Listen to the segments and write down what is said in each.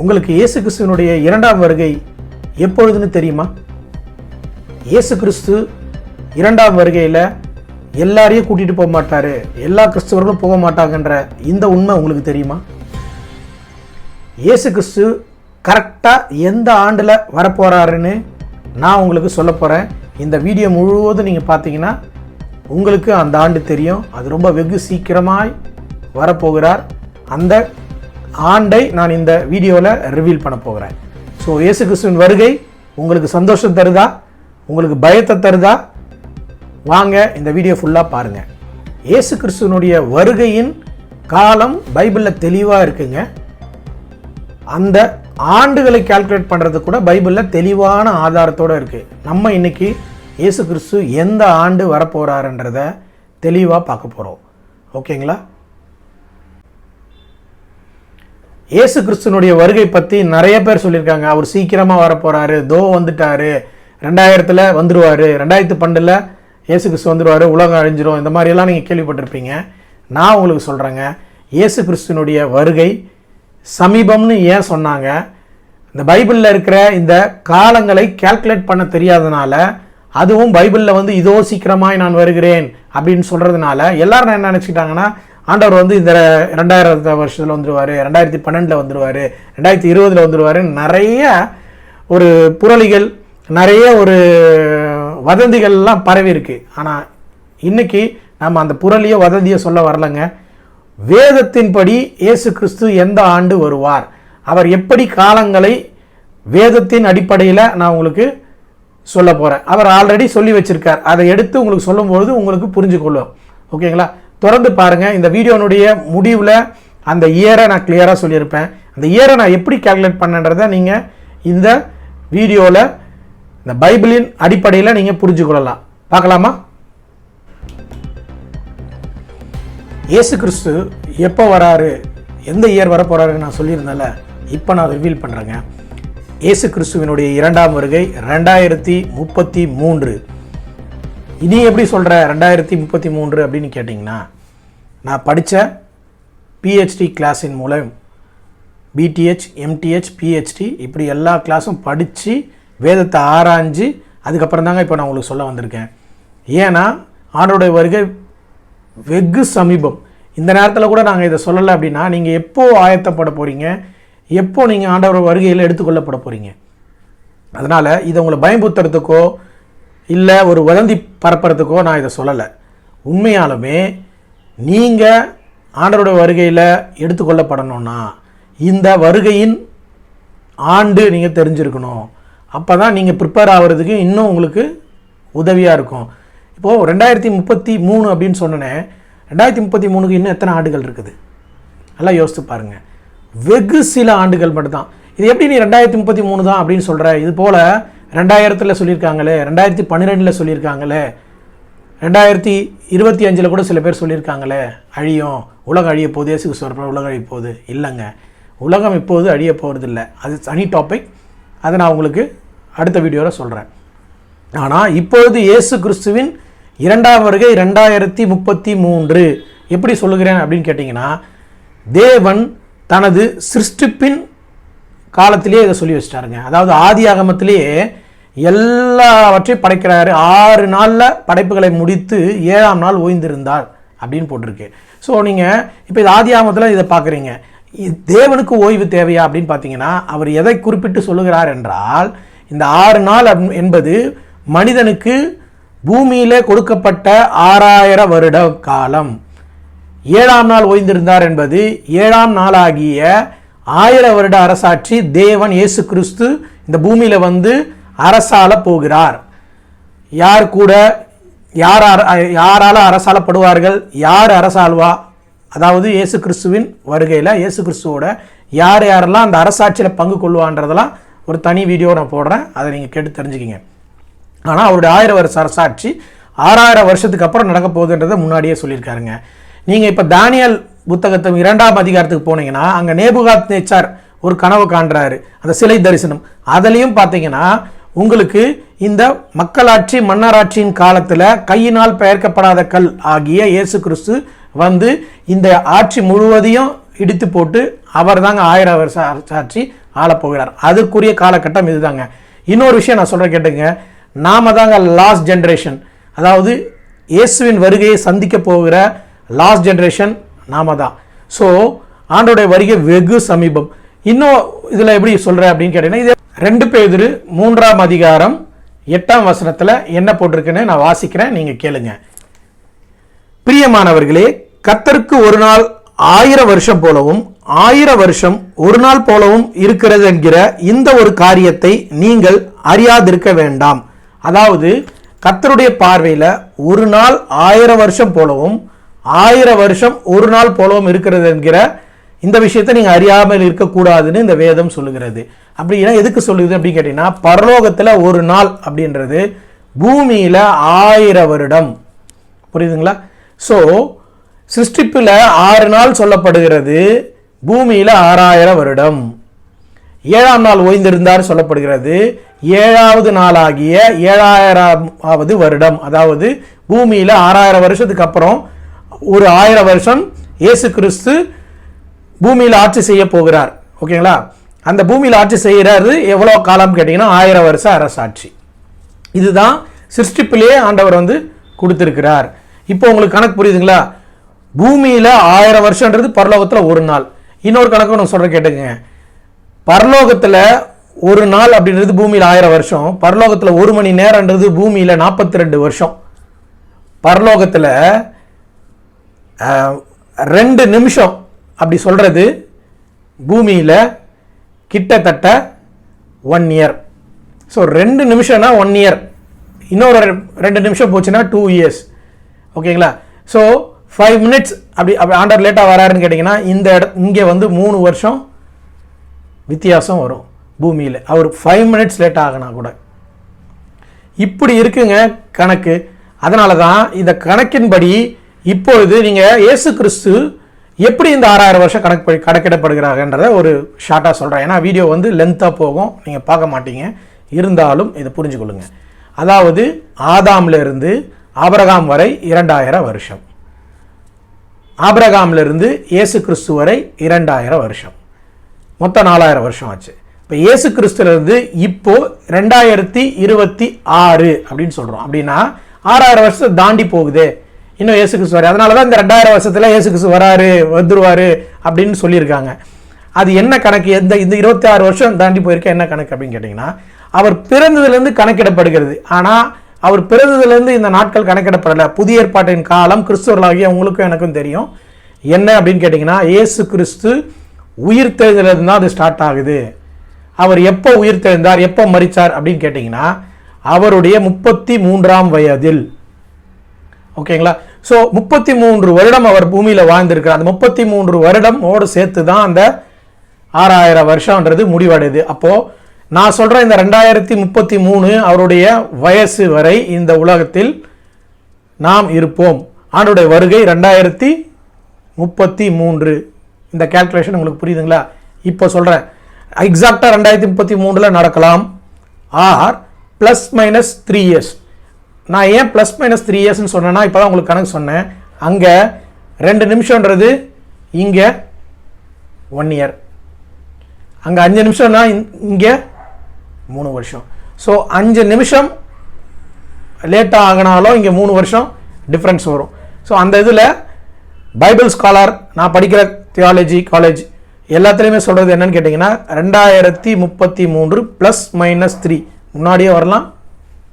உங்களுக்கு இயேசு கிறிஸ்துவனுடைய இரண்டாம் வருகை எப்பொழுதுன்னு தெரியுமா? இயேசு கிறிஸ்து இரண்டாம் வருகையில் எல்லாரையும் கூட்டிகிட்டு போக மாட்டார். எல்லா கிறிஸ்தவர்களும் போக மாட்டாங்கன்ற இந்த உண்மை உங்களுக்கு தெரியுமா? இயேசு கிறிஸ்து கரெக்டாக எந்த ஆண்டில் வரப்போகிறாருன்னு நான் உங்களுக்கு சொல்ல போகிறேன் இந்த வீடியோ முழுவதும் நீங்கள் பார்த்தீங்கன்னா உங்களுக்கு அந்த ஆண்டு தெரியும். அது ரொம்ப வெகு சீக்கிரமாய் வரப்போகிறார். அந்த ஆண்டை நான் இந்த வீடியோவில் ரிவீல் பண்ண போகிறேன் ஸோ இயேசு கிறிஸ்துவின் வருகை உங்களுக்கு சந்தோஷம் தருதா? உங்களுக்கு பயத்தை தருதா? வாங்க இந்த வீடியோ ஃபுல்லாக பாருங்கள் இயேசு கிறிஸ்துவனுடைய வருகையின் காலம் பைபிளில் தெளிவாக இருக்குங்க. அந்த ஆண்டுகளை கால்குலேட் பண்ணுறது கூட பைபிளில் தெளிவான ஆதாரத்தோடு இருக்குது நம்ம இன்றைக்கி இயேசு கிறிஸ்து எந்த ஆண்டு வரப்போகிறாருன்றத தெளிவாக பார்க்க போகிறோம் ஓகேங்களா? இயேசு கிறிஸ்துனுடைய வருகை பற்றி நிறைய பேர் சொல்லியிருக்காங்க. அவர் சீக்கிரமாக வரப்போகிறாரு தோ வந்துட்டாரு. ரெண்டாயிரத்தில் வந்துடுவார் ரெண்டாயிரத்து பன்னெண்டில் இயேசு கிறிஸ்து வந்துடுவார் உலகம் அழிஞ்சிரும். இந்த மாதிரியெல்லாம் நீங்கள் கேள்விப்பட்டிருப்பீங்க. நான் உங்களுக்கு சொல்கிறேங்க இயேசு கிறிஸ்துனுடைய வருகை சமீபம்னு ஏன் சொன்னாங்க? இந்த பைபிளில் இருக்கிற இந்த காலங்களை கால்குலேட் பண்ண தெரியாதனால அதுவும் பைபிளில் வந்து இதோ சீக்கிரமாய் நான் வருகிறேன் அப்படின்னு சொல்கிறதுனால எல்லாரும் என்ன நினச்சிக்கிட்டாங்கன்னா ஆண்டவர் வந்து இந்த ரெண்டாயிரத்த வருஷத்தில் வந்துடுவார் ரெண்டாயிரத்தி பன்னெண்டில் வந்துடுவார் ரெண்டாயிரத்தி இருபதில் வந்துடுவார் நிறைய ஒரு புரளிகள் நிறைய ஒரு வதந்திகள்லாம் பரவி இருக்கு. ஆனால் இன்னைக்கு நம்ம அந்த புரளியோ வதந்தியோ சொல்ல வரலங்க. வேதத்தின்படி இயேசு கிறிஸ்து எந்த ஆண்டு வருவார்? அவர் எப்படி காலங்களை வேதத்தின் அடிப்படையில் நான் உங்களுக்கு சொல்ல போகிறேன் அவர் ஆல்ரெடி சொல்லி வச்சுருக்கார். அதை எடுத்து உங்களுக்கு சொல்லும்பொழுது உங்களுக்கு புரிஞ்சு கொள்ளும் ஓகேங்களா? தொடர்ந்து பாருங்கள் இந்த வீடியோனுடைய முடிவில் அந்த இயரை நான் கிளியராக சொல்லியிருப்பேன். அந்த இயரை நான் எப்படி கால்குலேட் பண்ணன்றதை நீங்கள் இந்த வீடியோவில் இந்த பைபிளின் அடிப்படையில் நீங்கள் புரிஞ்சு கொள்ளலாம். பார்க்கலாமா? இயேசு கிறிஸ்து எப்போ வராரு? எந்த இயர் வர போகிறாருன்னு நான் சொல்லியிருந்தேன்ல. இப்போ நான் ரிவீல் பண்ணுறேங்க இயேசு கிறிஸ்துவினுடைய இரண்டாம் வருகை ரெண்டாயிரத்தி முப்பத்தி மூன்று. இனி எப்படி சொல்கிற ரெண்டாயிரத்தி முப்பத்தி மூன்று அப்படின்னு கேட்டிங்கன்னா நான் படித்த பிஹெச்டி கிளாஸின் மூலம் பிடிஹெச் எம்டிஹெச் பிஹெச்டி இப்படி எல்லா கிளாஸும் படித்து வேதத்தை ஆராய்ஞ்சு அதுக்கப்புறம் தாங்க இப்போ நான் உங்களுக்கு சொல்ல வந்திருக்கேன். ஏன்னா ஆண்டோடைய வருகை வெகு சமீபம். இந்த நேரத்தில் கூட நாங்கள் இதை சொல்லலை அப்படின்னா நீங்கள் எப்போ ஆயத்தப்பட போகிறீங்க எப்போ நீங்கள் ஆண்டவர் வருகையில் எடுத்துக்கொள்ளப்பட போகிறீங்க அதனால் இதை உங்களை பயம்புத்துறதுக்கோ இல்லை ஒரு வதந்தி பரப்புறதுக்கோ நான் இதை சொல்லலை. உண்மையாலுமே நீங்கள் ஆண்டருடைய வருகையில் எடுத்துக்கொள்ளப்படணும்னா இந்த வருகையின் ஆண்டு நீங்கள் தெரிஞ்சிருக்கணும். அப்போ தான் நீங்கள் ப்ரிப்பேர் ஆகிறதுக்கு இன்னும் உங்களுக்கு உதவியாக இருக்கும். இப்போது ரெண்டாயிரத்தி முப்பத்தி மூணு அப்படின்னு சொன்னேன் ரெண்டாயிரத்தி முப்பத்தி மூணுக்கு இன்னும் எத்தனை ஆண்டுகள் இருக்குது? நல்லா யோசித்து பாருங்கள் வெகு சில ஆண்டுகள் மட்டும்தான். இது எப்படி நீ ரெண்டாயிரத்தி முப்பத்தி மூணு தான் அப்படின்னு சொல்கிற இது போல் ரெண்டாயிரத்தில் சொல்லியிருக்காங்களே ரெண்டாயிரத்தி பன்னிரெண்டில் சொல்லியிருக்காங்களே ரெண்டாயிரத்தி இருபத்தி அஞ்சில் கூட சில பேர் சொல்லியிருக்காங்களே அழியும் உலகம் அழிய போகுது இயேசுக்கு சொல்கிற உலகம் அழிய போகுது. இல்லைங்க. உலகம் இப்போது அழிய போகிறதில்ல அது தனி டாபிக் அதை நான் உங்களுக்கு அடுத்த வீடியோவில் சொல்கிறேன் ஆனால் இப்பொழுது இயேசு கிறிஸ்துவின் இரண்டாம் வருகை ரெண்டாயிரத்தி முப்பத்தி மூன்று. எப்படி சொல்லுகிறேன் அப்படின்னு கேட்டிங்கன்னா தேவன் தனது சிருஷ்டிப்பின் காலத்திலேயே இதை சொல்லி வச்சிட்டாருங்க. அதாவது ஆதி ஆகமத்திலேயே எல்லாவற்றையும் படைக்கிறாரு. ஆறு நாளில் படைப்புகளை முடித்து ஏழாம் நாள் ஓய்ந்திருந்தார் அப்படின்னு போட்டிருக்கு. ஸோ நீங்கள் இப்போ இது ஆதியாமத்தில் இதை பார்க்குறீங்க. தேவனுக்கு ஓய்வு தேவையா அப்படின்னு பார்த்தீங்கன்னா அவர் எதை குறிப்பிட்டு சொல்லுகிறார் என்றால் இந்த ஆறு நாள் என்பது மனிதனுக்கு பூமியிலே கொடுக்கப்பட்ட ஆறாயிரம் வருட காலம். ஏழாம் நாள் ஓய்ந்திருந்தார் என்பது ஏழாம் நாளாகிய ஆயிர வருட அரசாட்சி தேவன் இயேசு கிறிஸ்து இந்த பூமியில் வந்து அரசால போகிறார். யார் கூட யார் யாரால் யாரால அரசாளப்படுவார்கள் யார் அரசாழ்வா அதாவது இயேசு கிறிஸ்துவின் வருகையில் இயேசு கிறிஸ்துவோட யார் யாரெல்லாம் அந்த அரசாட்சியில் பங்கு கொள்வான்றதெல்லாம் ஒரு தனி வீடியோ நான் போடுறேன். அதை நீங்கள் கேட்டு தெரிஞ்சுக்கிங்க. ஆனால் அவருடைய ஆயிரம் வருஷ அரசாட்சி ஆறாயிரம் வருஷத்துக்கு அப்புறம் நடக்க போகுதுன்றதை முன்னாடியே சொல்லியிருக்காருங்க. நீங்கள் இப்போ தானியல் புத்தகத்தை இரண்டாம் அதிகாரத்துக்கு போனீங்கன்னா அங்கே நேபுகாத் நேச்சார் ஒரு கனவு காண்றாரு. அந்த சிலை தரிசனம். அதுலேயும் பார்த்தீங்கன்னா உங்களுக்கு இந்த மக்களாட்சி மன்னராட்சியின் காலத்தில் கையினால் பெயர்க்கப்படாத கல் ஆகிய இயேசு கிறிஸ்து வந்து இந்த ஆட்சி முழுவதையும் இடித்து போட்டு அவர் தாங்க ஆயிரம் வருஷ ஆட்சி ஆளப் போகிறார். அதுக்குரிய காலகட்டம் இதுதாங்க. இன்னொரு விஷயம் நான் சொல்கிறேன் கேட்டுங்க. நாம தாங்க லாஸ்ட் ஜென்ரேஷன் அதாவது இயேசுவின் வருகையை சந்திக்க போகிற லாஸ்ட் ஜென்ரேஷன் நாம தான். ஸோ ஆண்டோடைய வருகை வெகு சமீபம். இன்னும் இதில் எப்படி சொல்கிறேன் அப்படின்னு கேட்டீங்கன்னா இது ரெண்டு பேதிரு மூன்றாம் அதிகாரம் எட்டாம் வசனத்தில் என்ன போட்டிருக்குன்னு நான் வாசிக்கிறேன் நீங்கள் கேளுங்க. பிரியமானவர்களே கத்தருக்கு ஒரு நாள் ஆயிரம் வருஷம் போலவும் ஆயிரம் வருஷம் ஒரு நாள் போலவும் இருக்கிறது என்கிற இந்த ஒரு காரியத்தை நீங்கள் அறியாதிருக்க வேண்டாம். அதாவது கத்தருடைய பார்வையில் ஒரு நாள் ஆயிரம் வருஷம் போலவும் ஆயிரம் வருஷம் ஒரு நாள் போலவும் இருக்கிறது என்கிற இந்த விஷயத்தை நீங்கள் அறியாமல் இருக்கக்கூடாதுன்னு இந்த வேதம் சொல்லுகிறது. அப்படின்னா எதுக்கு சொல்லுது அப்படின்னு கேட்டிங்கன்னா பரலோகத்தில் ஒரு நாள் அப்படின்றது பூமியில் ஆயிரம் வருடம். புரியுதுங்களா? ஸோ சிருஷ்டிப்பில் ஆறு நாள் சொல்லப்படுகிறது பூமியில் ஆறாயிரம் வருடம். ஏழாம் நாள் ஓய்ந்திருந்தார் சொல்லப்படுகிறது ஏழாவது நாளாகிய ஏழாயிரமாவது வருடம். அதாவது பூமியில் ஆறாயிரம் வருஷத்துக்கு அப்புறம் ஒரு ஆயிரம் வருஷம் இயேசு கிறிஸ்து பூமியில் ஆட்சி செய்ய போகிறார். ஓகேங்களா? அந்த பூமியில் ஆட்சி செய்கிறாரு எவ்வளோ காலம் கேட்டிங்கன்னா ஆயிரம் வருஷம் அரசாட்சி. இதுதான் சிருஷ்டிப்பிலேயே ஆண்டவர் வந்து கொடுத்துருக்கிறார். இப்போ உங்களுக்கு கணக்கு புரியுதுங்களா? பூமியில் ஆயிரம் வருஷன்றது பரலோகத்தில் ஒரு நாள். இன்னொரு கணக்கு நான் சொல்கிறேன் கேட்டுங்க பரலோகத்தில் ஒரு நாள் அப்படின்றது பூமியில் ஆயிரம் வருஷம். பரலோகத்தில் ஒரு மணி நேரன்றது பூமியில் நாற்பத்தி ரெண்டு வருஷம். பரலோகத்தில் ரெண்டு நிமிஷம் அப்படி சொல்கிறது பூமியில் கிட்டத்தட்ட ஒன் இயர் ஸோ ரெண்டு நிமிஷம்னா ஒன் இயர் இன்னொரு ரெ- ரெண்டு நிமிஷம் போச்சுன்னா டூ இயர்ஸ் ஓகேங்களா? ஸோ ஃபைவ் மினிட்ஸ் அப்படி அப்படி ஆண்டர் லேட்டாக வராருன்னு கேட்டிங்கன்னா இந்த இட இங்கே வந்து மூணு வருஷம் வித்தியாசம் வரும் பூமியில். அவர் ஃபைவ் மினிட்ஸ் லேட் ஆகினா கூட. இப்படி இருக்குங்க கணக்கு. அதனால தான் இந்த கணக்கின்படி இப்பொழுது நீங்கள் இயேசு கிறிஸ்து எப்படி இந்த ஆறாயிரம் வருஷம் கணக்கு படி- கணக்கிடப்படுகிறாங்கன்றத ஒரு ஷார்ட்டாக சொல்கிறேன் ஏன்னா வீடியோ வந்து லென்த்தாக போகும். நீங்கள் பார்க்க மாட்டீங்க. இருந்தாலும் இதை புரிஞ்சுக்கொள்ளுங்க அதாவது ஆதாம்ல இருந்து வரை இரண்டாயிரம் வருஷம். ஆபரகாம்லேருந்து இயேசு கிறிஸ்து வரை இரண்டாயிரம் வருஷம். மொத்தம் நாலாயிரம் வருஷம் ஆச்சு. இப்போ இயேசு கிறிஸ்துலேருந்து இப்போது ரெண்டாயிரத்தி இருபத்தி ஆறு அப்படின்னு சொல்கிறோம் அப்படின்னா ஆறாயிரம் வருஷத்தை தாண்டி போகுது. இன்னும் இயேசு கிறிஸ்து வராரு. அதனால தான் இந்த ரெண்டாயிரம் வருஷத்தில் இயேசு கிறிஸ்து வராரு வந்துருவார் அப்படின்னு சொல்லியிருக்காங்க. அது என்ன கணக்கு? எந்த இந்த இருபத்தி ஆறு வருஷம் தாண்டி போயிருக்க என்ன கணக்கு அப்படின்னு கேட்டிங்கன்னா அவர் பிறந்ததுலேருந்து கணக்கிடப்படுகிறது. ஆனால் அவர் பிறந்ததுலேருந்து இந்த நாட்கள் கணக்கிடப்படலை. புதிய ஏற்பாட்டின் காலம் கிறிஸ்துவர்களாகிய உங்களுக்கும் எனக்கும் தெரியும். என்ன அப்படின்னு கேட்டிங்கன்னா இயேசு கிறிஸ்து உயிர் தெழுந்ததுலேருந்து தான் அது ஸ்டார்ட் ஆகுது. அவர் எப்போ உயிர் தெழுந்தார் எப்போ மறித்தார் அப்படின்னு கேட்டிங்கன்னா அவருடைய முப்பத்தி மூன்றாம் வயதில். ஓகேங்களா? ஸோ முப்பத்தி மூன்று வருடம் அவர் பூமியில் வாழ்ந்திருக்கிறார். அந்த முப்பத்தி மூன்று வருடம் ஓடு சேர்த்து தான் அந்த ஆறாயிரம் வருஷம்ன்றது முடிவடையுது. அப்போது நான் சொல்கிற இந்த ரெண்டாயிரத்தி முப்பத்தி மூணு அவருடைய வயசு வரை இந்த உலகத்தில் நாம் இருப்போம். ஆண்டுடைய வருகை ரெண்டாயிரத்தி முப்பத்தி மூன்று. இந்த கேல்குலேஷன் உங்களுக்கு புரியுதுங்களா? இப்போ சொல்கிறேன் எக்ஸாக்டாக ரெண்டாயிரத்தி முப்பத்தி மூணில் நடக்கலாம். Or plus minus three years நான் ஏன் ப்ளஸ் மைனஸ் த்ரீ இயர்ஸ்னு சொன்னேன்னா இப்போ தான் உங்களுக்கு கணக்கு சொன்னேன். அங்கே ரெண்டு நிமிஷன்றது இங்கே ஒன் இயர் அங்கே அஞ்சு நிமிஷம்னா இங்கே மூணு வருஷம். ஸோ அஞ்சு நிமிஷம் லேட்டாக ஆகினாலும் இங்கே மூணு வருஷம் டிஃப்ரென்ஸ் வரும். ஸோ அந்த இதில் பைபிள் ஸ்காலர் நான் படிக்கிற தியாலஜி காலேஜ் எல்லாத்துலேயுமே சொல்கிறது என்னன்னு கேட்டிங்கன்னா ரெண்டாயிரத்தி முப்பத்தி மூன்று ப்ளஸ் மைனஸ் த்ரீ முன்னாடியே வரலாம்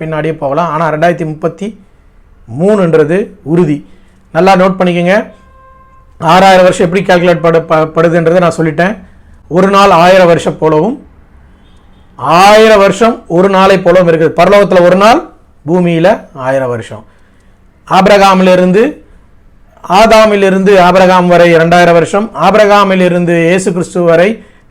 பின்னாடியே போகலாம். ஆனால் ரெண்டாயிரத்தி முப்பத்தி மூணுன்றது உறுதி. நல்லா நோட் பண்ணிக்கோங்க. ஆறாயிரம் வருஷம் எப்படி கால்குலேட் படு படுதுன்றதை நான் சொல்லிட்டேன். ஒரு நாள் ஆயிரம் வருஷம் போலவும் ஆயிரம் வருஷம் ஒரு நாளை போலவும் இருக்குது. பரலோகத்தில் ஒரு நாள் பூமியில் ஆயிரம் வருஷம். ஆபிரகாமிலிருந்து ஆதாமிலிருந்து ஆபிரகாம் வரை ரெண்டாயிரம் வருஷம். ஆபிரகாமிலிருந்து இயேசு கிறிஸ்து வரை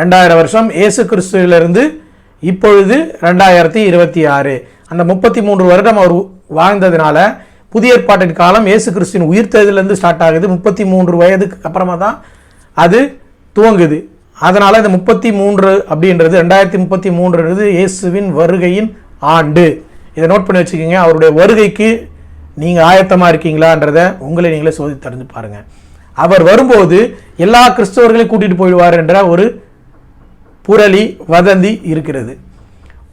ரெண்டாயிரம் வருஷம். இயேசு கிறிஸ்துவிலிருந்து இப்பொழுது ரெண்டாயிரத்தி இருபத்தி ஆறு. அந்த முப்பத்தி மூன்று வருடம் அவர் வாழ்ந்ததுனால புதிய ஏற்பாட்டின் காலம் இயேசு கிறிஸ்துவின் உயிர்த்ததுலேருந்து ஸ்டார்ட் ஆகுது. முப்பத்தி மூன்று வயதுக்கு அப்புறமா தான் அது துவங்குது. அதனால் இந்த முப்பத்தி மூன்று அப்படின்றது ரெண்டாயிரத்தி முப்பத்தி மூன்றுன்றது இயேசுவின் வருகையின் ஆண்டு. இதை நோட் பண்ணி வச்சுக்கோங்க. அவருடைய வருகைக்கு நீங்கள் ஆயத்தமாக இருக்கீங்களான்றத உங்களை நீங்களே சோதி தெரிஞ்சு பாருங்கள் அவர் வரும்போது எல்லா கிறிஸ்தவர்களையும் கூட்டிகிட்டு போயிடுவார் என்ற ஒரு புரளி வதந்தி இருக்கிறது.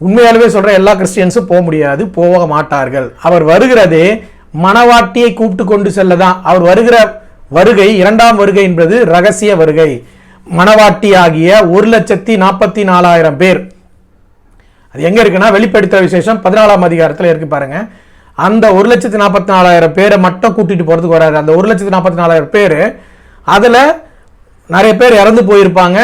உண்மையாலுமே சொல்கிற எல்லா கிறிஸ்டியன்ஸும் போக முடியாது போக மாட்டார்கள். அவர் வருகிறதே மணவாட்டியை கூப்பிட்டு கொண்டு செல்ல தான் அவர் வருகிற வருகை இரண்டாம் வருகை என்பது ரகசிய வருகை. மணவாட்டி ஒரு லட்சத்தி நாற்பத்தி நாலாயிரம் பேர். அது எங்கே இருக்குன்னா வெளிப்படுத்த விசேஷம் பதினாலாம் அதிகாரத்தில் இருக்கு பாருங்க. அந்த ஒரு லட்சத்தி நாற்பத்தி நாலாயிரம் பேரை மட்டும் கூட்டிட்டு போகிறதுக்கு வராது. அந்த ஒரு லட்சத்தி நாற்பத்தி நாலாயிரம் பேர் அதில் நிறைய பேர் இறந்து போயிருப்பாங்க.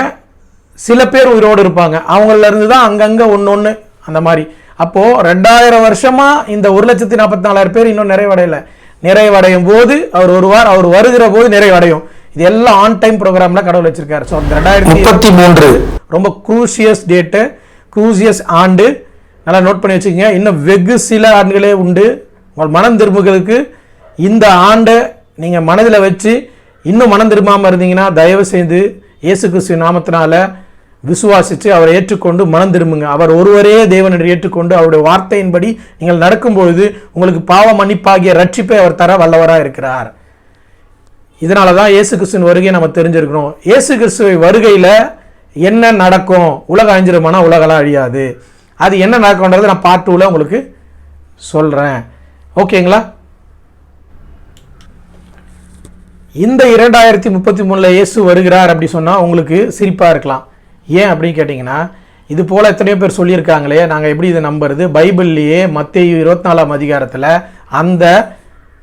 சில பேர் உயிரோடு இருப்பாங்க. அவங்கள இருந்து தான் அங்கங்க ஒன்னொன்னு அந்த மாதிரி. அப்போ ரெண்டாயிரம் வருஷமா இந்த ஒரு லட்சத்தி நாற்பத்தி நாலாயிரம் பேர் இன்னும் நிறைவடையல. நிறைவடையும் போது அவர் வருவார் அவர் வருகிற போது நிறைவடையும். இது எல்லாம் ஆன் டைம் ப்ரோக்ராம்ல கடவுள் வச்சிருக்காரு. ஸோ அந்த ரெண்டாயிரத்தி முப்பத்தி மூன்று. ரொம்ப க்ரூசியஸ் டேட்டு க்ரூசியஸ் ஆண்டு. நல்லா நோட் பண்ணி வச்சுக்கோங்க. இன்னும் வெகு சில ஆண்டுகளே உண்டு. உங்கள் மனம் திரும்புகளுக்கு இந்த ஆண்டை நீங்கள் மனதில் வச்சு இன்னும் மனம் திரும்பாமல் இருந்தீங்கன்னா தயவு செய்து இயேசு கிறிஸ்து நாமத்தினால விசுவாசித்து அவரை ஏற்றுக்கொண்டு மனம் திரும்புங்க. அவர் ஒருவரே தேவன் என்று ஏற்றுக்கொண்டு அவருடைய வார்த்தையின்படி நீங்கள் நடக்கும்பொழுது உங்களுக்கு பாவ மன்னிப்பாகிய ரட்சிப்பை அவர் தர வல்லவராக இருக்கிறார். இதனால தான் இயேசு கிறிஸ்துவின் வருகையை நம்ம தெரிஞ்சிருக்கணும் இயேசு கிறிஸ்துவை வருகையில் என்ன நடக்கும்? உலகம் அழிஞ்சிருமானா? உலகெல்லாம் அழியாது. அது என்ன நடக்கும்ன்றது நான் பார்ட் டூவில் உங்களுக்கு சொல்கிறேன் ஓகேங்களா? இந்த இரண்டாயிரத்தி முப்பத்தி மூணில் இயேசு வருகிறார் அப்படி சொன்னால் உங்களுக்கு சிரிப்பாக இருக்கலாம். ஏன் அப்படின்னு கேட்டிங்கன்னா இது போல் எத்தனையோ பேர் சொல்லியிருக்காங்களே நாங்கள் எப்படி இதை நம்புறது? பைபிள்லேயே மத்திய இருபத்தி நாலாம் அதிகாரத்தில் அந்த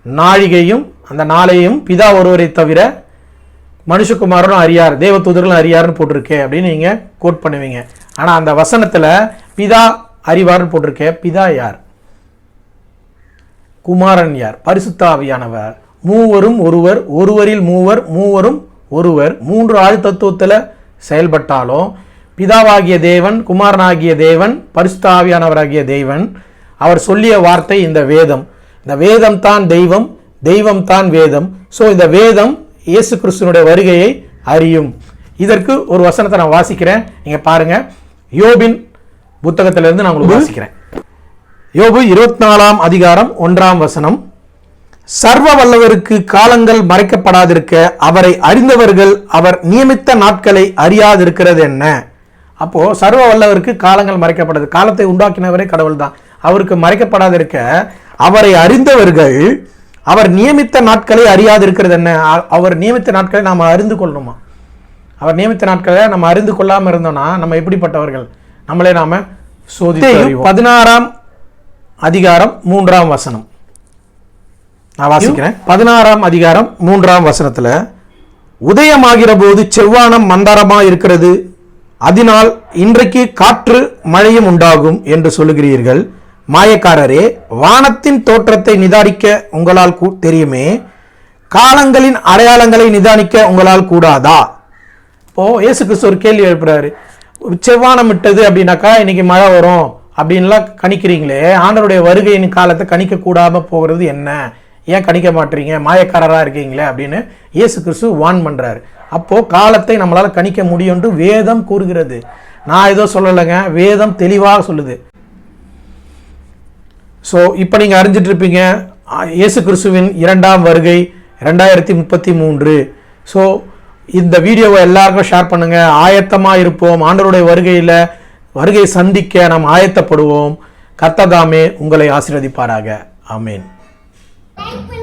நாழிகையும் அந்த நாளையும் பிதா ஒருவரை தவிர மனுஷகுமாரனும் அறியார் தேவதூதர்களும் அறியார்னு போட்டிருக்கே அப்படின்னு நீங்கள் கோட் பண்ணுவீங்க. ஆனால் அந்த வசனத்தில் பிதா அறிவார்னு போட்டிருக்கே பிதா யார்? குமாரன் யார்? பரிசுத்தாவியானவர். மூவரும் ஒருவர் ஒருவரில் மூவர் மூவரும் ஒருவர். மூன்று ஆள் தத்துவத்தில் செயல்பட்டாலும் பிதாவாகிய தேவன் குமாரனாகிய தேவன் பரிசுத்த ஆவியானவராகிய தேவன் அவர் சொல்லிய வார்த்தை இந்த வேதம். இந்த வேதம் தான் தெய்வம் தெய்வம் தான் வேதம். ஸோ இந்த வேதம் இயேசு கிறிஸ்துவனுடைய வருகையை அறியும். இதற்கு ஒரு வசனத்தை நான் வாசிக்கிறேன். நீங்கள் பாருங்க. யோபின் புத்தகத்திலிருந்து நான் உங்களுக்கு வாசிக்கிறேன். யோபு இருபத்தி நாலாம் அதிகாரம் ஒன்றாம் வசனம். சர்வ வல்லவருக்கு காலங்கள் மறைக்கப்படாதிருக்க அவரை அறிந்தவர்கள் அவர் நியமித்த நாட்களை அறியாதிருக்கிறது என்ன? அப்போ சர்வ வல்லவருக்கு காலங்கள் மறைக்கப்படாது. காலத்தை உண்டாக்கினவரே கடவுள் தான். அவருக்கு மறைக்கப்படாதிருக்க அவரை அறிந்தவர்கள் அவர் நியமித்த நாட்களை அறியாதிருக்கிறது என்ன? அவர் நியமித்த நாட்களை நாம் அறிந்து கொள்ளணுமா? அவர் நியமித்த நாட்களை நம்ம அறிந்து கொள்ளாம இருந்தோம்னா நம்ம எப்படிப்பட்டவர்கள்? நம்மளே நாம சோதித்து பதினாறாம் அதிகாரம் மூன்றாம் வசனம். நான் வாசிக்கிறேன். பதினாறாம் அதிகாரம் மூன்றாம் வசனத்துல உதயமாகிற போது செவ்வானம் மந்தாரமா இருக்கிறது. அதனால் இன்றைக்கு காற்று மழையும் உண்டாகும் என்று சொல்லுகிறீர்கள். மாயக்காரரே வானத்தின் தோற்றத்தை நிதானிக்க உங்களால் கூ- தெரியுமே. காலங்களின் அடையாளங்களை நிதானிக்க உங்களால் கூடாதா? இப்போ இயேசு கிறிஸ்து ஒரு கேள்வி எழுப்புறாரு. செவ்வானம் விட்டது அப்படின்னாக்கா இன்னைக்கு மழை வரும் அப்படின்லாம் கணிக்கிறீங்களே. ஆண்டருடைய வருகையின் காலத்தை கணிக்க கூடாம போகிறது என்ன? ஏன் கணிக்க மாட்டீங்க? மாயக்காரராக இருக்கீங்களே அப்படின்னு இயேசு கிறிஸ்து வான் பண்றாரு. அப்போ காலத்தை நம்மளால் கணிக்க முடியும்னு வேதம் கூறுகிறது. நான் ஏதோ சொல்லலைங்க வேதம் தெளிவாக சொல்லுது. ஸோ இப்போ நீங்கள் அறிஞ்சிட்டு இருப்பீங்க இயேசு கிறிஸ்துவின் இரண்டாம் வருகை ரெண்டாயிரத்தி முப்பத்தி மூன்று. ஸோ இந்த வீடியோவை எல்லாருக்கும் ஷேர் பண்ணுங்க. ஆயத்தமாக இருப்போம். ஆண்டவருடைய வருகையில் வருகை சந்திக்க நாம் ஆயத்தப்படுவோம். கர்த்ததாமே உங்களை ஆசீர்வதிப்பாராக. ஆமென். Like